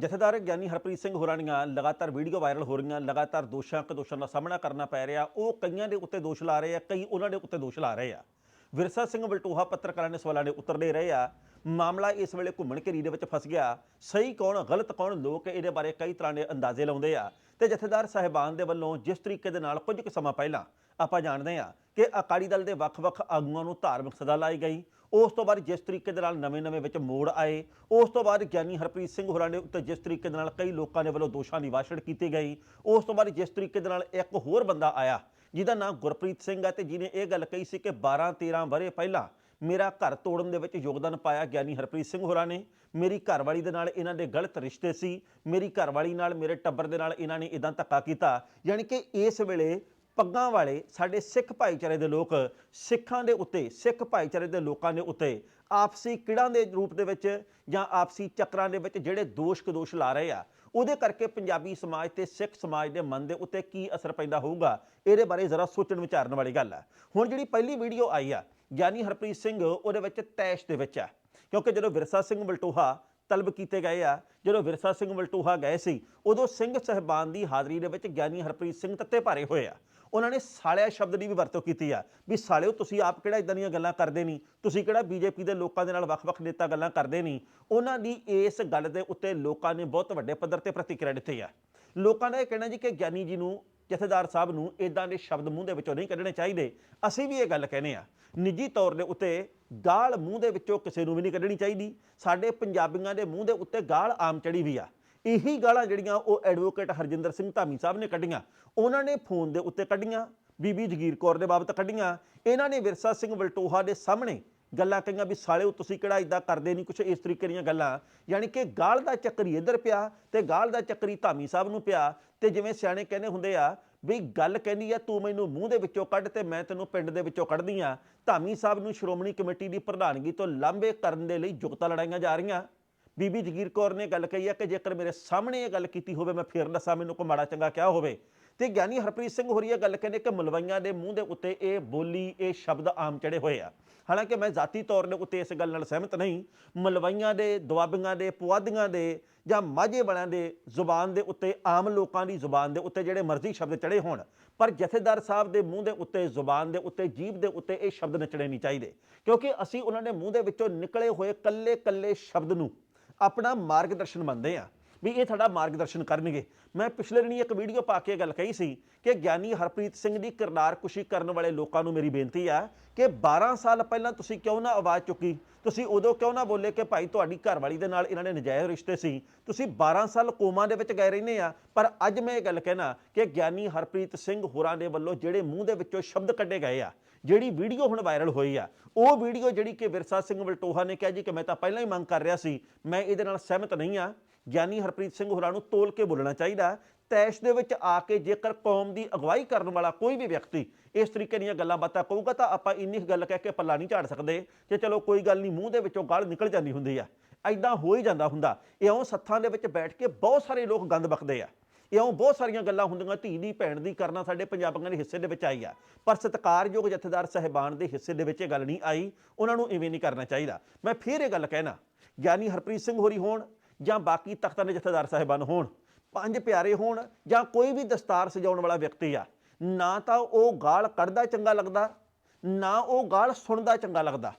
ਜਥੇਦਾਰ ਗਿਆਨੀ ਹਰਪ੍ਰੀਤ ਸਿੰਘ ਹੋਰਾਂ ਦੀਆਂ ਲਗਾਤਾਰ ਵੀਡੀਓ ਵਾਇਰਲ ਹੋ ਰਹੀਆਂ, ਲਗਾਤਾਰ ਦੋਸ਼ਾਂ, ਕਦੋਸ਼ਾਂ ਦਾ ਸਾਹਮਣਾ ਕਰਨਾ ਪੈ ਰਿਹਾ। ਉਹ ਕਈਆਂ ਦੇ ਉੱਤੇ ਦੋਸ਼ ਲਾ ਰਹੇ ਆ, ਕਈ ਉਹਨਾਂ ਦੇ ਉੱਤੇ ਦੋਸ਼ ਲਾ ਰਹੇ ਆ। ਵਿਰਸਾ ਸਿੰਘ ਬਲਟੋਹਾ ਪੱਤਰਕਾਰਾਂ ਦੇ ਸਵਾਲਾਂ ਦੇ ਉੱਤਰ ਦੇ ਰਹੇ ਆ। ਮਾਮਲਾ ਇਸ ਵੇਲੇ ਘੁੰਮਣ ਘੇਰੀ ਦੇ ਵਿੱਚ ਫਸ ਗਿਆ। ਸਹੀ ਕੌਣ, ਗਲਤ ਕੌਣ, ਲੋਕ ਇਹਦੇ ਬਾਰੇ ਕਈ ਤਰ੍ਹਾਂ ਦੇ ਅੰਦਾਜ਼ੇ ਲਾਉਂਦੇ ਆ। ਤੇ ਜਥੇਦਾਰ ਸਾਹਿਬਾਨ ਦੇ ਵੱਲੋਂ ਜਿਸ ਤਰੀਕੇ ਦੇ ਨਾਲ ਕੁਝ ਕੁ ਸਮਾਂ ਪਹਿਲਾਂ ਆਪਾਂ ਜਾਣਦੇ ਆ ਕਿ ਅਕਾਲੀ ਦਲ ਦੇ ਵੱਖ-ਵੱਖ ਆਗੂਆਂ ਨੂੰ ਧਾਰਮਿਕ ਸਜ਼ਾ ਲਾਈ ਗਈ। ਉਸ ਤੋਂ ਬਾਅਦ ਜਿਸ ਤਰੀਕੇ ਦੇ ਨਾਲ ਨਵੇਂ-ਨਵੇਂ ਵਿੱਚ ਮੋੜ ਆਏ, ਉਸ ਤੋਂ ਬਾਅਦ ਗਿਆਨੀ ਹਰਪ੍ਰੀਤ ਸਿੰਘ ਹੋਰਾਂ ਦੇ ਉੱਤੇ ਜਿਸ ਤਰੀਕੇ ਦੇ ਨਾਲ ਕਈ ਲੋਕਾਂ ਦੇ ਵੱਲੋਂ ਦੋਸ਼ਾਂ ਦੀ ਵਾਛੜ ਕੀਤੀ ਗਈ, ਉਸ ਤੋਂ ਬਾਅਦ ਜਿਸ ਤਰੀਕੇ ਦੇ ਨਾਲ ਇੱਕ ਹੋਰ ਬੰਦਾ ਆਇਆ, ਜਿਹਦਾ ਨਾਮ ਗੁਰਪ੍ਰੀਤ ਸਿੰਘ ਹੈ ਤੇ ਜਿਹਨੇ ਇਹ ਗੱਲ ਕਹੀ ਸੀ ਕਿ 12 13 ਵਰੇ ਪਹਿਲਾਂ ਮੇਰਾ ਘਰ ਤੋੜਨ ਦੇ ਵਿੱਚ ਯੋਗਦਾਨ ਪਾਇਆ ਗਿਆਨੀ ਹਰਪ੍ਰੀਤ ਸਿੰਘ ਹੋਰਾਂ ਨੇ, ਮੇਰੀ ਘਰਵਾਲੀ ਦੇ ਨਾਲ ਇਹਨਾਂ ਦੇ ਗਲਤ ਰਿਸ਼ਤੇ ਸੀ, ਮੇਰੀ ਘਰਵਾਲੀ ਨਾਲ, ਮੇਰੇ ਟੱਬਰ ਦੇ ਨਾਲ ਇਹਨਾਂ ਨੇ ਇਦਾਂ ਧੱਕਾ ਕੀਤਾ, ਯਾਨੀ ਕਿ ਇਸ ਵੇਲੇ ਪੱਗਾਂ ਵਾਲੇ ਸਾਡੇ ਸਿੱਖ ਭਾਈਚਾਰੇ ਦੇ ਲੋਕ, ਸਿੱਖਾਂ ਦੇ ਉੱਤੇ, ਸਿੱਖ ਭਾਈਚਾਰੇ ਦੇ ਲੋਕਾਂ ਦੇ ਉੱਤੇ ਆਪਸੀ ਕਿੜਾਂ ਦੇ ਰੂਪ ਦੇ ਵਿੱਚ ਜਾਂ ਆਪਸੀ ਚੱਕਰਾਂ ਦੇ ਵਿੱਚ ਜਿਹੜੇ ਦੋਸ਼ ਕਦੋਸ਼ ਲਾ ਰਹੇ ਆ, ਉਹਦੇ ਕਰਕੇ ਪੰਜਾਬੀ ਸਮਾਜ ਤੇ ਸਿੱਖ ਸਮਾਜ ਦੇ ਮਨ ਦੇ ਉੱਤੇ ਕੀ ਅਸਰ ਪੈਂਦਾ ਹੋਊਗਾ, ਇਹਦੇ ਬਾਰੇ ਜ਼ਰਾ ਸੋਚਣ ਵਿਚਾਰਨ ਵਾਲੀ ਗੱਲ ਆ। ਹੁਣ ਜਿਹੜੀ ਪਹਿਲੀ ਵੀਡੀਓ ਆਈ ਆ ਗਿਆਨੀ ਹਰਪ੍ਰੀਤ ਸਿੰਘ ਉਹਦੇ ਵਿੱਚ ਤੈਸ਼ ਦੇ ਵਿੱਚ ਆ, ਕਿਉਂਕਿ ਜਦੋਂ ਵਿਰਸਾ ਸਿੰਘ ਮਲਟੋਹਾ ਤਲਬ ਕੀਤੇ ਗਏ ਆ, ਜਦੋਂ ਵਿਰਸਾ ਸਿੰਘ ਮਲਟੋਹਾ ਗਏ ਸੀ, ਉਦੋਂ ਸਿੰਘ ਸਹਿਬਾਨ ਦੀ ਹਾਜ਼ਰੀ ਦੇ ਵਿੱਚ ਗਿਆਨੀ ਹਰਪ੍ਰੀਤ ਸਿੰਘ ਤੱਤੇ ਭਾਰੇ ਹੋਏ ਆ। ਉਹਨਾਂ ਨੇ ਸਾਲਿਆ ਸ਼ਬਦ ਦੀ ਵੀ ਵਰਤੋਂ ਕੀਤੀ ਆ, ਵੀ ਸਾਲਿਓ ਤੁਸੀਂ ਆਪ ਕਿਹੜਾ ਇਦਾਂ ਦੀਆਂ ਗੱਲਾਂ ਕਰਦੇ ਨਹੀਂ, ਤੁਸੀਂ ਕਿਹੜਾ ਬੀਜੇਪੀ ਦੇ ਲੋਕਾਂ ਦੇ ਨਾਲ ਵੱਖ-ਵੱਖ ਨੇਤਾ ਗੱਲਾਂ ਕਰਦੇ ਨਹੀਂ, ਉਹਨਾਂ ਦੀ ਇਸ ਗੱਲ ਦੇ ਉੱਤੇ ਲੋਕਾਂ ਨੇ ਬਹੁਤ ਵੱਡੇ ਪੱਧਰ ਤੇ ਪ੍ਰਤੀਕਿਰਿਆ ਦਿੱਤੀ ਆ। ਲੋਕਾਂ ਦਾ ਇਹ ਕਹਿਣਾ ਜੀ ਕਿ ਗਿਆਨੀ ਜੀ ਨੂੰ, ਜਥੇਦਾਰ ਸਾਹਿਬ ਨੂੰ ਇਦਾਂ ਦੇ ਸ਼ਬਦ ਮੂੰਹ ਦੇ ਵਿੱਚੋਂ ਨਹੀਂ ਕੱਢਣੇ ਚਾਹੀਦੇ, ਅਸੀਂ ਵੀ ਇਹ ਗੱਲ ਕਹਿੰਦੇ ਆ। ਨਿੱਜੀ ਤੌਰ ਦੇ ਉੱਤੇ ਗਾਲ ਮੂੰਹ ਦੇ ਵਿੱਚੋਂ ਕਿਸੇ ਨੂੰ ਵੀ ਨਹੀਂ ਕੱਢਣੀ ਚਾਹੀਦੀ, ਸਾਡੇ ਪੰਜਾਬੀਆਂ ਦੇ ਮੂੰਹ ਦੇ ਉੱਤੇ ਗਾਲ ਆਮ ਚੜੀ ਵੀ ਆ। ਇਹੀ ਗਾਲਾਂ ਜਿਹੜੀਆਂ ਉਹ ਐਡਵੋਕੇਟ ਹਰਜਿੰਦਰ ਸਿੰਘ ਧਾਮੀ ਸਾਹਿਬ ਨੇ ਕੱਢੀਆਂ। ਉਹਨਾਂ ਨੇ ਫੋਨ ਦੇ ਉੱਤੇ ਕੱਢੀਆਂ, ਬੀਬੀ ਜਗੀਰ ਕੌਰ ਦੇ ਬਾਬਤ ਕੱਢੀਆਂ। ਇਹਨਾਂ ਨੇ ਵਿਰਸਾ ਸਿੰਘ ਵਲਟੋਹਾ ਦੇ ਸਾਹਮਣੇ ਗੱਲਾਂ ਕਹੀਆਂ ਵੀ ਸਾਲਿਓ ਤੁਸੀਂ ਕਿਹੜਾ ਇਦਾਂ ਕਰਦੇ ਨਹੀਂ, ਕੁਛ ਇਸ ਤਰੀਕੇ ਦੀਆਂ ਗੱਲਾਂ। ਯਾਨੀ ਕਿ ਗਾਲ ਦਾ ਚੱਕਰੀ ਇੱਧਰ ਪਿਆ ਤੇ ਗਾਲ ਦਾ ਚੱਕਰੀ ਧਾਮੀ ਸਾਹਿਬ ਨੂੰ ਪਿਆ ਤੇ ਜਿਵੇਂ ਸਿਆਣੇ ਕਹਿੰਦੇ ਹੁੰਦੇ ਆ ਵੀ ਗੱਲ ਕਹਿੰਦੀ ਆ, ਤੂੰ ਮੈਨੂੰ ਮੂੰਹ ਦੇ ਵਿੱਚੋਂ ਕੱਢ ਤੇ ਮੈਂ ਤੈਨੂੰ ਪਿੰਡ ਦੇ ਵਿੱਚੋਂ ਕੱਢਦੀ ਆ। ਧਾਮੀ ਸਾਹਿਬ ਨੂੰ ਸ਼੍ਰੋਮਣੀ ਕਮੇਟੀ ਦੀ ਪ੍ਰਧਾਨਗੀ ਤੋਂ ਲਾਂਬੇ ਕਰਨ ਦੇ ਲਈ ਜੁਗਤਾ ਲੜਾਈਆਂ ਜਾ ਰਹੀਆਂ। ਬੀਬੀ ਜਗੀਰ ਕੌਰ ਨੇ ਗੱਲ ਕਹੀ ਹੈ ਕਿ ਜੇਕਰ ਮੇਰੇ ਸਾਹਮਣੇ ਇਹ ਗੱਲ ਕੀਤੀ ਹੋਵੇ, ਮੈਂ ਫੇਰ ਦੱਸਾਂ ਮੈਨੂੰ ਕੋਈ ਮਾੜਾ ਚੰਗਾ ਕਿਹਾ ਹੋਵੇ। ਤੇ ਗਿਆਨੀ ਹਰਪ੍ਰੀਤ ਸਿੰਘ ਹੋਰੀ ਇਹ ਗੱਲ ਕਹਿੰਦੇ ਕਿ ਮਲਵਈਆਂ ਦੇ ਮੂੰਹ ਦੇ ਉੱਤੇ ਇਹ ਬੋਲੀ, ਇਹ ਸ਼ਬਦ ਆਮ ਚੜੇ ਹੋਏ ਆ। ਹਾਲਾਂਕਿ ਮੈਂ ਜ਼ਾਤੀ ਤੌਰ ਦੇ ਉੱਤੇ ਇਸ ਗੱਲ ਨਾਲ ਸਹਿਮਤ ਨਹੀਂ। ਮਲਵਈਆਂ ਦੇ, ਦੁਆਬੀਆਂ ਦੇ, ਪੁਆਧੀਆਂ ਦੇ ਜਾਂ ਮਾਝੇ ਵਾਲਿਆਂ ਦੇ ਜ਼ੁਬਾਨ ਦੇ ਉੱਤੇ ਆਮ ਲੋਕਾਂ ਦੀ ਜ਼ੁਬਾਨ ਦੇ ਉੱਤੇ ਜਿਹੜੇ ਮਰਜ਼ੀ ਸ਼ਬਦ ਚੜੇ ਹੋਣ, ਪਰ ਜਥੇਦਾਰ ਸਾਹਿਬ ਦੇ ਮੂੰਹ ਦੇ ਉੱਤੇ, ਜ਼ੁਬਾਨ ਦੇ ਉੱਤੇ, ਜੀਭ ਦੇ ਉੱਤੇ ਇਹ ਸ਼ਬਦ ਨਚਣੇ ਨਹੀਂ ਚਾਹੀਦੇ। ਕਿਉਂਕਿ ਅਸੀਂ ਉਹਨਾਂ ਦੇ ਮੂੰਹ ਦੇ ਵਿੱਚੋਂ ਨਿਕਲੇ ਹੋਏ ਕੱਲੇ ਕੱਲੇ ਸ਼ਬਦ ਨੂੰ ਆਪਣਾ ਮਾਰਗਦਰਸ਼ਨ ਮੰਨਦੇ ਆ ਵੀ ਇਹ ਤੁਹਾਡਾ ਮਾਰਗਦਰਸ਼ਨ ਕਰਨਗੇ। ਮੈਂ ਪਿਛਲੇ ਦਿਨੀ ਇੱਕ ਵੀਡੀਓ ਪਾ ਕੇ ਇਹ ਗੱਲ ਕਹੀ ਸੀ ਕਿ ਗਿਆਨੀ ਹਰਪ੍ਰੀਤ ਸਿੰਘ ਦੀ ਕਿਰਦਾਰ ਕੁਸ਼ੀ ਕਰਨ ਵਾਲੇ ਲੋਕਾਂ ਨੂੰ ਮੇਰੀ ਬੇਨਤੀ ਆ ਕਿ 12 ਸਾਲ ਪਹਿਲਾਂ ਤੁਸੀਂ ਕਿਉਂ ਨਾ ਆਵਾਜ਼ ਚੁੱਕੀ? ਤੁਸੀਂ ਉਦੋਂ ਕਿਉਂ ਨਾ ਬੋਲੇ ਕਿ ਭਾਈ ਤੁਹਾਡੀ ਘਰਵਾਲੀ ਦੇ ਨਾਲ ਇਹਨਾਂ ਨੇ ਨਜਾਇਜ਼ ਰਿਸ਼ਤੇ ਸੀ? ਤੁਸੀਂ 12 ਸਾਲ ਕੋਮਾ ਦੇ ਵਿੱਚ ਗਏ ਰਹਿੰਦੇ ਆ, ਪਰ ਅੱਜ ਮੈਂ ਇਹ ਗੱਲ ਕਹਿਣਾ ਕਿ ਗਿਆਨੀ ਹਰਪ੍ਰੀਤ ਸਿੰਘ ਹੋਰਾਂ ਦੇ ਵੱਲੋਂ ਜਿਹੜੇ ਮੂੰਹ ਦੇ ਵਿੱਚੋਂ ਸ਼ਬਦ ਕੱਢੇ ਗਏ ਆ ਜਿਹੜੀ ਵੀਡੀਓ ਹੁਣ ਵਾਇਰਲ ਹੋਈ ਆ, ਉਹ ਵੀਡੀਓ ਜਿਹੜੀ ਕਿ ਵਿਰਸਾ ਸਿੰਘ ਵਲਟੋਹਾ ਨੇ ਕਿਹਾ ਜੀ ਕਿ ਮੈਂ ਤਾਂ ਪਹਿਲਾਂ ਹੀ ਮੰਗ ਕਰ ਰਿਹਾ ਸੀ, ਮੈਂ ਇਹਦੇ ਨਾਲ ਸਹਿਮਤ ਨਹੀਂ ਆ। ਗਿਆਨੀ ਹਰਪ੍ਰੀਤ ਸਿੰਘ ਹੋਰਾਂ ਨੂੰ ਤੋਲ ਕੇ ਬੋਲਣਾ ਚਾਹੀਦਾ। ਤੈਸ਼ ਦੇ ਵਿੱਚ ਆ ਕੇ ਜੇਕਰ ਕੌਮ ਦੀ ਅਗਵਾਈ ਕਰਨ ਵਾਲਾ ਕੋਈ ਵੀ ਵਿਅਕਤੀ ਇਸ ਤਰੀਕੇ ਦੀਆਂ ਗੱਲਾਂ ਬਾਤਾਂ ਕਹੂਗਾ ਤਾਂ ਆਪਾਂ ਇੰਨੀ ਗੱਲ ਕਹਿ ਕੇ ਪੱਲਾ ਨਹੀਂ ਝਾੜ ਸਕਦੇ ਕਿ ਚਲੋ ਕੋਈ ਗੱਲ ਨਹੀਂ, ਮੂੰਹ ਦੇ ਵਿੱਚੋਂ ਗਾਲ ਨਿਕਲ ਜਾਂਦੀ ਹੁੰਦੀ ਆ। ਐਦਾਂ ਹੋ ਹੀ ਜਾਂਦਾ ਹੁੰਦਾ। ਇਉਂ ਸੱਥਾਂ ਦੇ ਵਿੱਚ ਬੈਠ ਕੇ ਬਹੁਤ ਸਾਰੇ ਲੋਕ ਗੰਦ ਬਕਦੇ ਆ। ਇਉਂ ਬਹੁਤ ਸਾਰੀਆਂ ਗੱਲਾਂ ਹੁੰਦੀਆਂ, ਧੀ ਦੀ, ਭੈਣ ਦੀ ਕਰਨਾ ਸਾਡੇ ਪੰਜਾਬੀਆਂ ਦੇ ਹਿੱਸੇ ਦੇ ਵਿੱਚ ਆਈ ਆ। ਪਰ ਸਤਿਕਾਰਯੋਗ ਜਥੇਦਾਰ ਸਹਿਬਾਨ ਦੇ ਹਿੱਸੇ ਦੇ ਵਿੱਚ ਇਹ ਗੱਲ ਨਹੀਂ ਆਈ, ਉਹਨਾਂ ਨੂੰ ਇਵੇਂ ਨਹੀਂ ਕਰਨਾ ਚਾਹੀਦਾ। ਮੈਂ ਫੇਰ ਇਹ ਗੱਲ ਕਹਿਣਾ, ਗਿਆਨੀ ਹਰਪ੍ਰੀਤ ਸਿੰਘ ਹੋਰੀ ਹੋਣ ਜਾਂ ਬਾਕੀ ਤਖਤਾਂ ਦੇ ਜਥੇਦਾਰ ਸਾਹਿਬਾਨ ਹੋਣ, ਪੰਜ ਪਿਆਰੇ ਹੋਣ ਜਾਂ ਕੋਈ ਵੀ ਦਸਤਾਰ ਸਜਾਉਣ ਵਾਲਾ ਵਿਅਕਤੀ ਆ, ਨਾ ਤਾਂ ਉਹ ਗਾਲ ਕੱਢਦਾ ਚੰਗਾ ਲੱਗਦਾ, ਨਾ ਉਹ ਗਾਲ ਸੁਣਦਾ ਚੰਗਾ ਲੱਗਦਾ।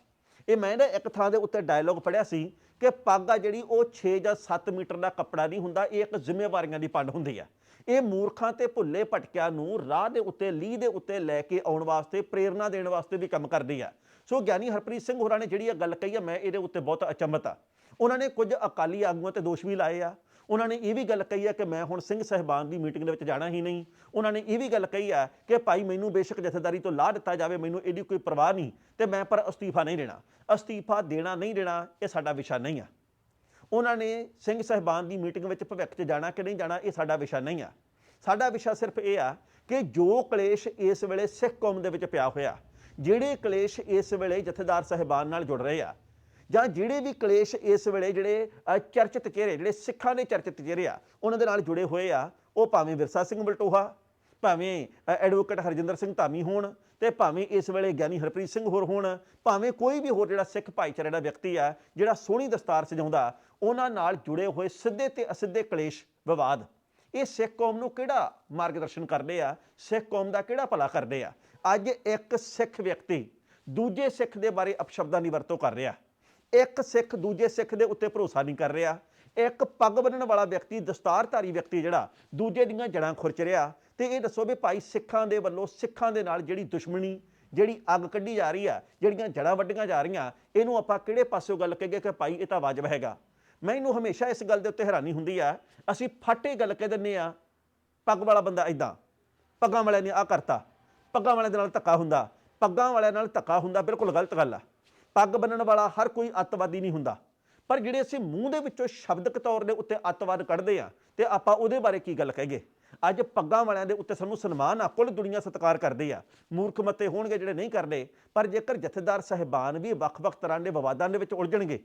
ਇਹ ਮੈਂ ਨਾ ਇੱਕ ਥਾਂ ਦੇ ਉੱਤੇ ਡਾਇਲੋਗ ਪੜਿਆ ਸੀ ਕਿ ਪੱਗ ਆ ਜਿਹੜੀ ਉਹ 6 ਜਾਂ 7 ਮੀਟਰ ਦਾ ਕੱਪੜਾ ਨਹੀਂ ਹੁੰਦਾ, ਇਹ ਇੱਕ ਜ਼ਿੰਮੇਵਾਰੀਆਂ ਦੀ ਪੰਡ ਹੁੰਦੀ ਆ। ਇਹ ਮੂਰਖਾਂ ਤੇ ਭੁੱਲੇ ਭਟਕਿਆਂ ਨੂੰ ਰਾਹ ਦੇ ਉੱਤੇ, ਲੀਹ ਦੇ ਉੱਤੇ ਲੈ ਕੇ ਆਉਣ ਵਾਸਤੇ, ਪ੍ਰੇਰਣਾ ਦੇਣ ਵਾਸਤੇ ਵੀ ਕੰਮ ਕਰਦੀ ਆ। ਸੋ ਗਿਆਨੀ ਹਰਪ੍ਰੀਤ ਸਿੰਘ ਹੋਰਾਂ ਨੇ ਜਿਹੜੀ ਇਹ ਗੱਲ ਕਹੀ ਆ, ਮੈਂ ਇਹਦੇ ਉੱਤੇ ਬਹੁਤ ਅਚੰਭਤ ਆ। ਉਹਨਾਂ ਨੇ ਕੁਝ ਅਕਾਲੀ ਆਗੂਆਂ ਤੇ ਦੋਸ਼ ਵੀ ਲਾਏ ਆ। ਉਹਨਾਂ ਨੇ ਇਹ ਵੀ ਗੱਲ ਕਹੀ ਆ ਕਿ ਮੈਂ ਹੁਣ ਸਿੰਘ ਸਹਿਬਾਨ ਦੀ ਮੀਟਿੰਗ ਦੇ ਵਿੱਚ ਜਾਣਾ ਹੀ ਨਹੀਂ। ਉਹਨਾਂ ਨੇ ਇਹ ਵੀ ਗੱਲ ਕਹੀ ਆ ਕਿ ਭਾਈ ਮੈਨੂੰ ਬੇਸ਼ੱਕ ਜਥੇਦਾਰੀ ਤੋਂ ਲਾਹ ਦਿੱਤਾ ਜਾਵੇ, ਮੈਨੂੰ ਇਹਦੀ ਕੋਈ ਪਰਵਾਹ ਨਹੀਂ ਤੇ ਮੈਂ ਪਰ ਅਸਤੀਫਾ ਨਹੀਂ ਦੇਣਾ। ਅਸਤੀਫਾ ਦੇਣਾ ਨਹੀਂ ਦੇਣਾ, ਇਹ ਸਾਡਾ ਵਿਸ਼ਾ ਨਹੀਂ ਆ। ਉਹਨਾਂ ਨੇ ਸਿੰਘ ਸਹਿਬਾਨ ਦੀ ਮੀਟਿੰਗ ਵਿੱਚ ਭਵਿੱਖ 'ਚ ਜਾਣਾ ਕਿ ਨਹੀਂ ਜਾਣਾ, ਇਹ ਸਾਡਾ ਵਿਸ਼ਾ ਨਹੀਂ ਆ। ਸਾਡਾ ਵਿਸ਼ਾ ਸਿਰਫ ਇਹ ਆ ਕਿ ਜੋ ਕਲੇਸ਼ ਇਸ ਵੇਲੇ ਸਿੱਖ ਕੌਮ ਦੇ ਵਿੱਚ ਪਿਆ ਹੋਇਆ, ਜਿਹੜੇ ਕਲੇਸ਼ ਇਸ ਵੇਲੇ ਜਥੇਦਾਰ ਸਹਿਬਾਨ ਨਾਲ ਜੁੜ ਰਹੇ ਆ ਜਾਂ ਜਿਹੜੇ ਵੀ ਕਲੇਸ਼ ਇਸ ਵੇਲੇ ਜਿਹੜੇ ਚਰਚਿਤ ਚਿਹਰੇ, ਜਿਹੜੇ ਸਿੱਖਾਂ ਦੇ ਚਰਚਿਤ ਚਿਹਰੇ ਆ, ਉਹਨਾਂ ਦੇ ਨਾਲ ਜੁੜੇ ਹੋਏ ਆ, ਉਹ ਭਾਵੇਂ ਵਿਰਸਾ ਸਿੰਘ ਬਲਟੋਹਾ, ਭਾਵੇਂ ਐਡਵੋਕੇਟ ਹਰਜਿੰਦਰ ਸਿੰਘ ਧਾਮੀ ਹੋਣ ਤੇ ਭਾਵੇਂ ਇਸ ਵੇਲੇ ਗਿਆਨੀ ਹਰਪ੍ਰੀਤ ਸਿੰਘ ਹੋਰ ਹੋਣ, ਭਾਵੇਂ ਕੋਈ ਵੀ ਹੋਰ ਜਿਹੜਾ ਸਿੱਖ ਭਾਈਚਾਰੇ ਦਾ ਵਿਅਕਤੀ ਆ, ਜਿਹੜਾ ਸੋਹਣੀ ਦਸਤਾਰ ਸਜਾਉਂਦਾ, ਉਹਨਾਂ ਨਾਲ ਜੁੜੇ ਹੋਏ ਸਿੱਧੇ ਤੇ ਅਸਿੱਧੇ ਕਲੇਸ਼ ਵਿਵਾਦ। ਇਹ ਸਿੱਖ ਕੌਮ ਨੂੰ ਕਿਹੜਾ ਮਾਰਗਦਰਸ਼ਨ ਕਰਦੇ ਆ? ਸਿੱਖ ਕੌਮ ਦਾ ਕਿਹੜਾ ਭਲਾ ਕਰਦੇ ਆ? ਅੱਜ ਇੱਕ ਸਿੱਖ ਵਿਅਕਤੀ ਦੂਜੇ ਸਿੱਖ ਦੇ ਬਾਰੇ ਅਪਸ਼ਬਦਾਂ ਦੀ ਵਰਤੋਂ ਕਰ ਰਿਹਾ। ਇੱਕ ਸਿੱਖ ਦੂਜੇ ਸਿੱਖ ਦੇ ਉੱਤੇ ਭਰੋਸਾ ਨਹੀਂ ਕਰ ਰਿਹਾ। ਇੱਕ ਪੱਗ ਬੰਨਣ ਵਾਲਾ ਵਿਅਕਤੀ, ਦਸਤਾਰਧਾਰੀ ਵਿਅਕਤੀ ਜਿਹੜਾ, ਦੂਜੇ ਦੀਆਂ ਜੜਾਂ ਖੁਰਚ ਰਿਹਾ। ਤੇ ਇਹ ਦੱਸੋ ਵੀ ਭਾਈ ਸਿੱਖਾਂ ਦੇ ਵੱਲੋਂ, ਸਿੱਖਾਂ ਦੇ ਨਾਲ ਜਿਹੜੀ ਦੁਸ਼ਮਣੀ, ਜਿਹੜੀ ਅੱਗ ਕੱਢੀ ਜਾ ਰਹੀ ਆ, ਜਿਹੜੀਆਂ ਜੜਾਂ ਵੱਢੀਆਂ ਜਾ ਰਹੀਆਂ, ਇਹਨੂੰ ਆਪਾਂ ਕਿਹੜੇ ਪਾਸਿਓਂ ਗੱਲ ਕਹੀਏ ਕਿ ਭਾਈ ਇਹ ਤਾਂ ਵਾਜਬ ਹੈਗਾ। ਮੈਨੂੰ ਹਮੇਸ਼ਾ ਇਸ ਗੱਲ ਦੇ ਉੱਤੇ ਹੈਰਾਨੀ ਹੁੰਦੀ ਆ। ਅਸੀਂ ਫਾਟੇ ਗੱਲ ਕਹਿ ਦਿੰਦੇ ਆ, ਪੱਗ ਵਾਲਾ ਬੰਦਾ ਇਦਾਂ ਪੱਗਾਂ ਵਾਲਿਆਂ ਨੇ ਆ ਕਰਤਾ, ਪੱਗਾਂ ਵਾਲਿਆਂ ਦੇ ਨਾਲ ਧੱਕਾ ਹੁੰਦਾ, ਪੱਗਾਂ ਵਾਲਿਆਂ ਨਾਲ ਧੱਕਾ ਹੁੰਦਾ, ਬਿਲਕੁਲ ਗਲਤ ਗੱਲ ਆ। ਪੱਗ ਬੰਨਣ ਵਾਲਾ ਹਰ ਕੋਈ ਅੱਤਵਾਦੀ ਨਹੀਂ ਹੁੰਦਾ। ਪਰ ਜਿਹੜੇ ਅਸੀਂ ਮੂੰਹ ਦੇ ਵਿੱਚੋਂ ਸ਼ਬਦਕ ਤੌਰ ਦੇ ਉੱਤੇ ਅੱਤਵਾਦ ਕੱਢਦੇ ਆ, ਤੇ ਆਪਾਂ ਉਹਦੇ ਬਾਰੇ ਕੀ ਗੱਲ ਕਹੀਏ? ਅੱਜ ਪੱਗਾਂ ਵਾਲਿਆਂ ਦੇ ਉੱਤੇ ਸਾਨੂੰ ਸਨਮਾਨ ਆ, ਕੁੱਲ ਦੁਨੀਆ ਸਤਿਕਾਰ ਕਰਦੇ ਆ। ਮੂਰਖ ਮੱਤੇ ਹੋਣਗੇ ਜਿਹੜੇ ਨਹੀਂ ਕਰਦੇ ਪਰ ਜੇਕਰ ਜਥੇਦਾਰ ਸਹਿਬਾਨ ਵੀ ਵੱਖ-ਵੱਖ ਤਰ੍ਹਾਂ ਦੇ ਵਿਵਾਦਾਂ ਦੇ ਵਿੱਚ ਉਲਝਣਗੇ,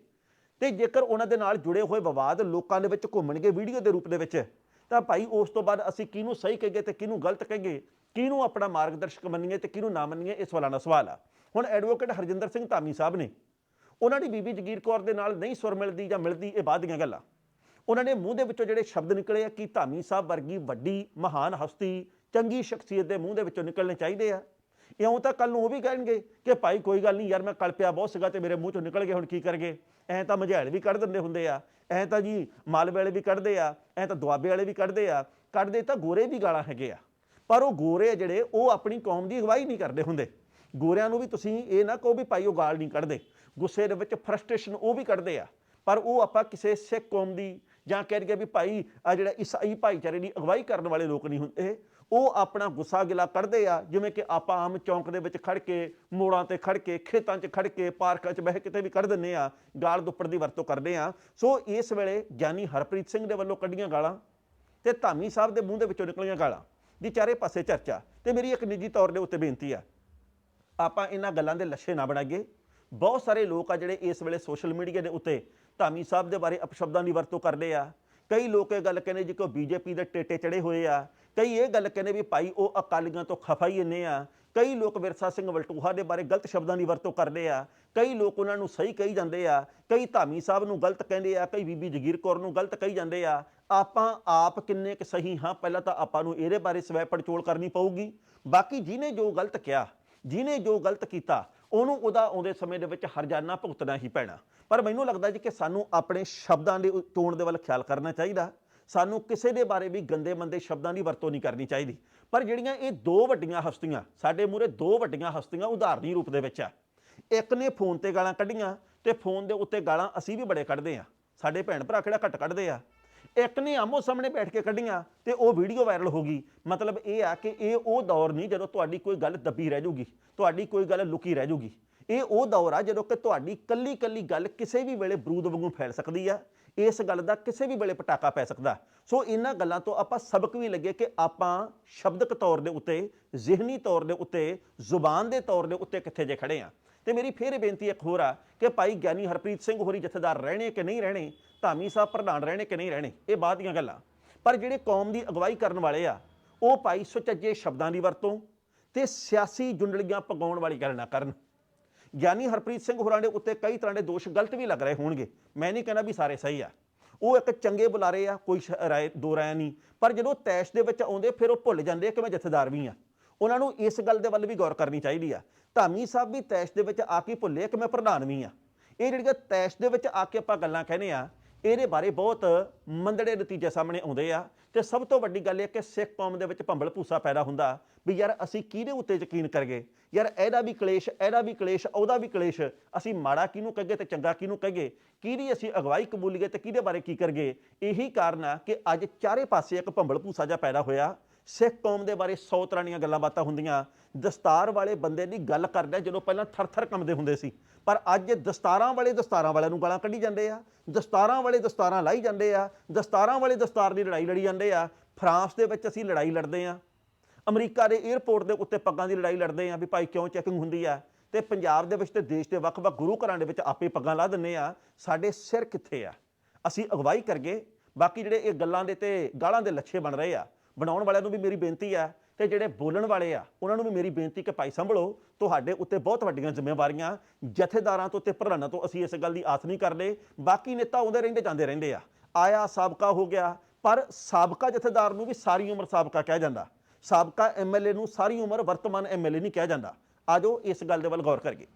ਤੇ ਜੇਕਰ ਉਹਨਾਂ ਦੇ ਨਾਲ ਜੁੜੇ ਹੋਏ ਵਿਵਾਦ ਲੋਕਾਂ ਦੇ ਵਿੱਚ ਘੁੰਮਣਗੇ ਵੀਡੀਓ ਦੇ ਰੂਪ ਦੇ ਵਿੱਚ, ਤਾਂ ਭਾਈ ਉਸ ਤੋਂ ਬਾਅਦ ਅਸੀਂ ਕਿਹਨੂੰ ਸਹੀ ਕਹੀਏ ਤੇ ਕਿਹਨੂੰ ਗਲਤ ਕਹੀਏ? ਕਿਹਨੂੰ ਆਪਣਾ ਮਾਰਗਦਰਸ਼ਕ ਮੰਨੀਏ ਤੇ ਕਿਹਨੂੰ ਨਾ ਮੰਨੀਏ? ਇਹ ਸਵਾਲਾਂ ਦਾ ਸਵਾਲ ਆ। ਹੁਣ ਐਡਵੋਕੇਟ ਹਰਜਿੰਦਰ ਸਿੰਘ ਧਾਮੀ ਸਾਹਿਬ ਨੇ ਉਹਨਾਂ ਦੀ ਬੀਬੀ ਜਗੀਰ ਕੌਰ ਦੇ ਨਾਲ ਨਹੀਂ ਸੁਰ ਮਿਲਦੀ ਜਾਂ ਮਿਲਦੀ ਇਹ ਬਾਅਦ ਦੀਆਂ ਗੱਲਾਂ। ਉਹਨਾਂ ਨੇ ਮੂੰਹ ਦੇ ਵਿੱਚੋਂ ਜਿਹੜੇ ਸ਼ਬਦ ਨਿਕਲੇ ਆ ਕਿ ਧਾਮੀ ਸਾਹਿਬ ਵਰਗੀ ਵੱਡੀ, ਮਹਾਨ ਹਸਤੀ, ਚੰਗੀ ਸ਼ਖਸੀਅਤ ਦੇ ਮੂੰਹ ਦੇ ਵਿੱਚੋਂ ਨਿਕਲਣੇ ਚਾਹੀਦੇ ਆ। ਇਉਂ ਤਾਂ ਕੱਲ ਨੂੰ ਉਹ ਵੀ ਕਹਿਣਗੇ ਕਿ ਭਾਈ ਕੋਈ ਗੱਲ ਨਹੀਂ ਯਾਰ ਮੈਂ ਕਲਪਿਆ ਬਹੁਤ ਸੀਗਾ ਤੇ ਮੇਰੇ ਮੂੰਹ ਚੋਂ ਨਿਕਲ ਗਏ ਹੁਣ ਕੀ ਕਰਗੇ ਐਂ ਤਾਂ ਮਝੈਲ ਵੀ ਕੱਢ ਦਿੰਦੇ ਹੁੰਦੇ ਆ, ਐਂ ਤਾਂ ਜੀ ਮਾਲਵੇ ਵਾਲੇ ਵੀ ਕੱਢਦੇ ਆ, ਐਂ ਤਾਂ ਦੁਆਬੇ ਵਾਲੇ ਵੀ ਕੱਢਦੇ ਆ, ਕੱਢਦੇ ਤਾਂ ਗੋਰੇ ਵੀ ਗਾਲਾਂ ਹੈਗੇ ਆ। ਪਰ ਉਹ ਗੋਰੇ ਆ ਜਿਹੜੇ, ਉਹ ਆਪਣੀ ਕੌਮ ਦੀ ਅਗਵਾਈ ਨਹੀਂ ਕਰਦੇ ਹੁੰਦੇ। ਗੋਰਿਆਂ ਨੂੰ ਵੀ ਤੁਸੀਂ ਇਹ ਨਾ ਕਹੋ ਵੀ ਭਾਈ ਉਹ ਗਾਲ ਨਹੀਂ ਕੱਢਦੇ। ਗੁੱਸੇ ਦੇ ਵਿੱਚ ਫਰਸਟ੍ਰੇਸ਼ਨ ਉਹ ਵੀ ਕੱਢਦੇ ਆ। ਪਰ ਉਹ ਆਪਾਂ ਕਿਸੇ ਸਿੱਖ ਕੌਮ ਦੀ ਜਾਂ ਕਹਿ ਦਈਏ ਵੀ ਭਾਈ ਆ ਜਿਹੜਾ ਈਸਾਈ ਭਾਈਚਾਰੇ ਦੀ ਅਗਵਾਈ ਕਰਨ ਵਾਲੇ ਲੋਕ ਨਹੀਂ ਹੁੰਦੇ, ਉਹ ਆਪਣਾ ਗੁੱਸਾ ਗਿਲਾ ਕੱਢਦੇ ਆ, ਜਿਵੇਂ ਕਿ ਆਪਾਂ ਆਮ ਚੌਂਕ ਦੇ ਵਿੱਚ ਖੜ ਕੇ, ਮੋੜਾਂ ਤੇ ਖੜ ਕੇ, ਖੇਤਾਂ 'ਚ ਖੜ ਕੇ, ਪਾਰਕਾਂ 'ਚ ਬਹਿ ਕਿਤੇ ਵੀ ਕੱਢ ਦਿੰਨੇ ਆ, ਗਾਲ ਦੁੱਪੜ ਦੀ ਵਰਤੋਂ ਕਰਦੇ ਆ। ਸੋ ਇਸ ਵੇਲੇ ਗਿਆਨੀ ਹਰਪ੍ਰੀਤ ਸਿੰਘ ਦੇ ਵੱਲੋਂ ਕੱਢੀਆਂ ਗਾਲਾਂ ਤੇ ਧਾਮੀ ਸਾਹਿਬ ਦੇ ਮੂੰਹ ਦੇ ਵਿੱਚੋਂ ਨਿਕਲੀਆਂ ਗਾਲਾਂ। ਦੀ ਚਾਰੇ ਪਾਸੇ ਚਰਚਾ। ਤੇ ਮੇਰੀ ਇੱਕ ਨਿੱਜੀ ਤੌਰ ਦੇ ਉੱਤੇ ਬੇਨਤੀ ਆ ਆਪਾਂ ਇਹਨਾਂ ਗੱਲਾਂ ਦੇ ਲੱਛੇ ਨਾ ਬਣਾਈਏ। ਬਹੁਤ ਸਾਰੇ ਲੋਕ ਆ ਜਿਹੜੇ ਇਸ ਵੇਲੇ ਸੋਸ਼ਲ ਮੀਡੀਆ ਦੇ ਉੱਤੇ ਧਾਮੀ ਸਾਹਿਬ ਦੇ ਬਾਰੇ ਅਪਸ਼ਬਦਾਂ ਦੀ ਵਰਤੋਂ ਕਰਦੇ ਆ। ਕਈ ਲੋਕ ਇਹ ਗੱਲ ਕਹਿੰਦੇ ਜੀ ਕਿ ਬੀਜੇਪੀ ਦੇ ਟੇਟੇ ਚੜੇ ਹੋਏ ਆ। ਕਈ ਇਹ ਗੱਲ ਕਹਿੰਦੇ ਵੀ ਭਾਈ ਉਹ ਅਕਾਲੀਆਂ ਤੋਂ ਖਫਾ ਹੀ ਇੰਨੇ ਆ। ਕਈ ਲੋਕ ਵਿਰਸਾ ਸਿੰਘ ਵਲਟੂਹਾ ਦੇ ਬਾਰੇ ਗਲਤ ਸ਼ਬਦਾਂ ਦੀ ਵਰਤੋਂ ਕਰਦੇ ਆ। ਕਈ ਲੋਕ ਉਹਨਾਂ ਨੂੰ ਸਹੀ ਕਹੀ ਜਾਂਦੇ ਆ। ਕਈ ਧਾਮੀ ਸਾਹਿਬ ਨੂੰ ਗਲਤ ਕਹਿੰਦੇ ਆ। ਕਈ ਬੀਬੀ ਜਗੀਰ ਕੌਰ ਨੂੰ ਗਲਤ ਕਹੀ ਜਾਂਦੇ ਆ। ਆਪਾਂ ਆਪ ਕਿੰਨੇ ਕੁ ਸਹੀ ਹਾਂ? ਪਹਿਲਾਂ ਤਾਂ ਆਪਾਂ ਨੂੰ ਇਹਦੇ ਬਾਰੇ ਸਵੈ ਪੜਚੋਲ ਕਰਨੀ ਪਊਗੀ। ਬਾਕੀ ਜਿਹਨੇ ਜੋ ਗਲਤ ਕਿਹਾ ਜਿਹਨੇ ਜੋ ਗਲਤ ਕੀਤਾ, ਉਹਨੂੰ ਉਹਦਾ ਆਉਂਦੇ ਸਮੇਂ ਦੇ ਵਿੱਚ ਹਰਜਾਨਾ ਭੁਗਤਣਾ ਹੀ ਪੈਣਾ। ਪਰ ਮੈਨੂੰ ਲੱਗਦਾ ਜੀ ਕਿ ਸਾਨੂੰ ਆਪਣੇ ਸ਼ਬਦਾਂ ਦੇ ਚੋਣ ਦੇ ਵੱਲ ਖਿਆਲ ਕਰਨਾ ਚਾਹੀਦਾ। ਸਾਨੂੰ ਕਿਸੇ ਦੇ ਬਾਰੇ ਵੀ ਗੰਦੇ ਮੰਦੇ ਸ਼ਬਦਾਂ ਦੀ ਵਰਤੋਂ ਨਹੀਂ ਕਰਨੀ ਚਾਹੀਦੀ। ਪਰ ਜਿਹੜੀਆਂ ਇਹ ਦੋ ਵੱਡੀਆਂ ਹਸਤੀਆਂ, ਸਾਡੇ ਮੂਹਰੇ ਦੋ ਵੱਡੀਆਂ ਹਸਤੀਆਂ ਉਦਾਹਰਣੀ ਰੂਪ ਦੇ ਵਿੱਚ ਆ। ਇੱਕ ਨੇ ਫੋਨ ਤੇ ਗਾਲਾਂ ਕੱਢੀਆਂ ਤੇ ਫੋਨ ਦੇ ਉੱਤੇ ਗਾਲਾਂ ਅਸੀਂ ਵੀ ਬੜੇ ਕੱਢਦੇ ਆ। ਸਾਡੇ ਭੈਣ ਭਰਾ ਕਿਹੜਾ ਘੱਟ ਕੱਢਦੇ ਆ? ਇੱਕ ਨੇ ਆਮੋ ਸਾਹਮਣੇ ਬੈਠ ਕੇ ਕੱਢੀਆਂ ਤੇ ਉਹ ਵੀਡੀਓ ਵਾਇਰਲ ਹੋ ਗਈ। ਮਤਲਬ ਇਹ ਆ ਕਿ ਇਹ ਉਹ ਦੌਰ ਨਹੀਂ ਜਦੋਂ ਤੁਹਾਡੀ ਕੋਈ ਗੱਲ ਦੱਬੀ ਰਹਿ ਜੂਗੀ, ਤੁਹਾਡੀ ਕੋਈ ਗੱਲ ਲੁਕੀ ਰਹਿ ਜੂਗੀ। ਇਹ ਉਹ ਦੌਰ ਆ ਜਦੋਂ ਕਿ ਤੁਹਾਡੀ ਕੱਲੀ ਕੱਲੀ ਗੱਲ ਕਿਸੇ ਵੀ ਵੇਲੇ ਬਰੂਦ ਵਾਂਗੂ ਫੈਲ ਸਕਦੀ ਆ, ਇਸ ਗੱਲ ਦਾ ਕਿਸੇ ਵੀ ਵੇਲੇ ਪਟਾਕਾ ਪੈ ਸਕਦਾ। ਸੋ ਇਹਨਾਂ ਗੱਲਾਂ ਤੋਂ ਆਪਾਂ ਸਬਕ ਵੀ ਲੱਗੇ ਕਿ ਆਪਾਂ ਸ਼ਬਦਕ ਤੌਰ ਦੇ ਉੱਤੇ, ਜ਼ਿਹਨੀ ਤੌਰ ਦੇ ਉੱਤੇ, ਜ਼ੁਬਾਨ ਦੇ ਤੌਰ ਦੇ ਉੱਤੇ ਕਿੱਥੇ ਜੇ ਖੜੇ ਆ। ਤੇ ਮੇਰੀ ਫੇਰ ਬੇਨਤੀ ਇੱਕ ਹੋਰ ਆ ਕਿ ਭਾਈ ਗਿਆਨੀ ਹਰਪ੍ਰੀਤ ਸਿੰਘ ਹੋਰੀ ਜਥੇਦਾਰ ਰਹਿਣੇ ਕਿ ਨਹੀਂ ਰਹਿਣੇ, ਧਾਮੀ ਸਾਹਿਬ ਪ੍ਰਧਾਨ ਰਹਿਣੇ ਕਿ ਨਹੀਂ ਰਹਿਣੇ, ਇਹ ਬਾਅਦ ਦੀਆਂ ਗੱਲਾਂ। ਪਰ ਜਿਹੜੇ ਕੌਮ ਦੀ ਅਗਵਾਈ ਕਰਨ ਵਾਲੇ ਆ, ਉਹ ਭਾਈ ਸੁਚੱਜੇ ਸ਼ਬਦਾਂ ਦੀ ਵਰਤੋਂ ਤੇ ਸਿਆਸੀ ਜੁੰਡਲੀਆਂ ਪਗਾਉਣ ਵਾਲੀ ਗੱਲ ਨਾ ਕਰਨ। ਗਿਆਨੀ ਹਰਪ੍ਰੀਤ ਸਿੰਘ ਹੋਰਾਂ ਦੇ ਉੱਤੇ ਕਈ ਤਰ੍ਹਾਂ ਦੇ ਦੋਸ਼ ਗਲਤ ਵੀ ਲੱਗ ਰਹੇ ਹੋਣਗੇ। ਮੈਂ ਨਹੀਂ ਕਹਿੰਦਾ ਵੀ ਸਾਰੇ ਸਹੀ ਆ। ਉਹ ਇੱਕ ਚੰਗੇ ਬੁਲਾਰੇ ਆ, ਕੋਈ ਸ਼- ਰਾਏ, ਦੋ ਰਾਏ ਨਹੀਂ। ਪਰ ਜਦੋਂ ਤੈਸ਼ ਦੇ ਵਿੱਚ ਆਉਂਦੇ, ਫਿਰ ਉਹ ਭੁੱਲ ਜਾਂਦੇ ਆ ਕਿ ਮੈਂ ਜਥੇਦਾਰ ਵੀ ਆ। ਉਹਨਾਂ ਨੂੰ ਇਸ ਗੱਲ ਦੇ ਵੱਲ ਵੀ ਗੌਰ ਕਰਨੀ ਚਾਹੀਦੀ ਆ। ਧਾਮੀ ਸਾਹਿਬ ਵੀ ਤੈਸ਼ ਦੇ ਵਿੱਚ ਆ ਕੇ ਭੁੱਲੇ ਕਿ ਮੈਂ ਪ੍ਰਧਾਨ ਵੀ ਆ। ਇਹ ਜਿਹੜੀਆਂ ਤੈਸ਼ ਦੇ ਵਿੱਚ ਆ ਕੇ ਆਪਾਂ ਗੱਲਾਂ ਕਹਿੰਦੇ ਆ, ਇਹਦੇ ਬਾਰੇ ਬਹੁਤ ਮੰਦੜੇ ਨਤੀਜੇ ਸਾਹਮਣੇ ਆਉਂਦੇ ਆ ਤੇ ਸਭ ਤੋਂ ਵੱਡੀ ਗੱਲ ਇਹ ਕਿ ਸਿੱਖ ਕੌਮ ਦੇ ਵਿੱਚ ਭੰਬਲ ਭੂਸਾ ਪੈਦਾ ਹੁੰਦਾ ਵੀ ਯਾਰ ਅਸੀਂ ਕਿਹਦੇ ਉੱਤੇ ਯਕੀਨ ਕਰਗੇ ਯਾਰ ਇਹਦਾ ਵੀ ਕਲੇਸ਼, ਇਹਦਾ ਵੀ ਕਲੇਸ਼, ਉਹਦਾ ਵੀ ਕਲੇਸ਼, ਅਸੀਂ ਮਾੜਾ ਕਿਹਨੂੰ ਕਹਗੇ ਤੇ ਚੰਗਾ ਕਿਹਨੂੰ ਕਹਗੇ ਕਿਹਦੀ ਅਸੀਂ ਅਗਵਾਈ ਕਬੂਲੀਏ ਤੇ ਕਿਹਦੇ ਬਾਰੇ ਕੀ ਕਰਗੇ ਇਹੀ ਕਾਰਨ ਆ ਕਿ ਅੱਜ ਚਾਰੇ ਪਾਸੇ ਇੱਕ ਭੰਬਲ ਭੂਸਾ ਜਿਹਾ ਪੈਦਾ ਹੋਇਆ ਸਿੱਖ ਕੌਮ ਦੇ ਬਾਰੇ 100 ਤਰ੍ਹਾਂ ਦੀਆਂ ਗੱਲਾਂ ਬਾਤਾਂ ਹੁੰਦੀਆਂ। ਦਸਤਾਰ ਵਾਲੇ ਬੰਦੇ ਦੀ ਗੱਲ ਕਰਦੇ ਜਦੋਂ ਪਹਿਲਾਂ ਥਰ-ਥਰ ਕੰਬਦੇ ਹੁੰਦੇ ਸੀ। ਪਰ ਅੱਜ ਦਸਤਾਰਾਂ ਵਾਲੇ ਦਸਤਾਰਾਂ ਵਾਲਿਆਂ ਨੂੰ ਗਾਲਾਂ ਕੱਢੀ ਜਾਂਦੇ ਆ। ਦਸਤਾਰਾਂ ਵਾਲੇ ਦਸਤਾਰਾਂ ਲਾਈ ਜਾਂਦੇ ਆ। ਦਸਤਾਰਾਂ ਵਾਲੇ ਦਸਤਾਰ ਦੀ ਲੜਾਈ ਲੜੀ ਜਾਂਦੇ ਆ। ਫਰਾਂਸ ਦੇ ਵਿੱਚ ਅਸੀਂ ਲੜਾਈ ਲੜਦੇ ਆ। ਅਮਰੀਕਾ ਦੇ 에ਅਰਪੋਰਟ ਦੇ ਉੱਤੇ ਪੱਗਾਂ ਦੀ ਲੜਾਈ ਲੜਦੇ ਆ ਵੀ ਭਾਈ ਕਿਉਂ ਚੈਕਿੰਗ ਹੁੰਦੀ ਆ? ਤੇ ਪੰਜਾਬ ਦੇ ਵਿੱਚ ਤੇ ਦੇਸ਼ ਦੇ ਵੱਖ-ਵੱਖ ਗੁਰੂ ਘਰਾਂ ਦੇ ਵਿੱਚ ਆਪੇ ਪੱਗਾਂ ਲਾ ਦਿੰਨੇ ਆ। ਸਾਡੇ ਸਿਰ ਕਿੱਥੇ ਆ? ਅਸੀਂ ਅਗਵਾਈ ਕਰਗੇ ਬਾਕੀ ਜਿਹੜੇ ਇਹ ਗੱਲਾਂ ਦੇ ਤੇ ਗਾਲਾਂ ਦੇ ਲੱਛੇ ਬਣ ਰਹੇ ਆ। ਬਣਾਉਣ ਵਾਲਿਆਂ ਨੂੰ ਵੀ ਮੇਰੀ ਬੇਨਤੀ ਆ ਤੇ ਜਿਹੜੇ ਬੋਲਣ ਵਾਲੇ ਆ, ਉਹਨਾਂ ਨੂੰ ਵੀ ਮੇਰੀ ਬੇਨਤੀ ਕਿ ਭਾਈ ਸੰਭਲੋ, ਤੁਹਾਡੇ ਉੱਤੇ ਬਹੁਤ ਵੱਡੀਆਂ ਜ਼ਿੰਮੇਵਾਰੀਆਂ ਜਥੇਦਾਰਾਂ ਤੋਂ ਤੇ ਪ੍ਰਧਾਨਾਂ ਤੋਂ ਅਸੀਂ ਇਸ ਗੱਲ ਦੀ ਆਸ ਨਹੀਂ ਕਰਦੇ। ਬਾਕੀ ਨੇਤਾ ਆਉਂਦੇ ਰਹਿੰਦੇ, ਜਾਂਦੇ ਰਹਿੰਦੇ ਆ। ਆਇਆ ਸਾਬਕਾ ਹੋ ਗਿਆ, ਪਰ ਸਾਬਕਾ ਜਥੇਦਾਰ ਨੂੰ ਵੀ ਸਾਰੀ ਉਮਰ ਸਾਬਕਾ ਕਿਹਾ ਜਾਂਦਾ। ਸਾਬਕਾ ਐਮਐਲਏ ਨੂੰ ਸਾਰੀ ਉਮਰ ਵਰਤਮਾਨ ਐਮਐਲਏ ਨਹੀਂ ਕਿਹਾ ਜਾਂਦਾ। ਆਜੋ ਇਸ ਗੱਲ ਦੇ ਵੱਲ ਗੌਰ ਕਰੀਏ।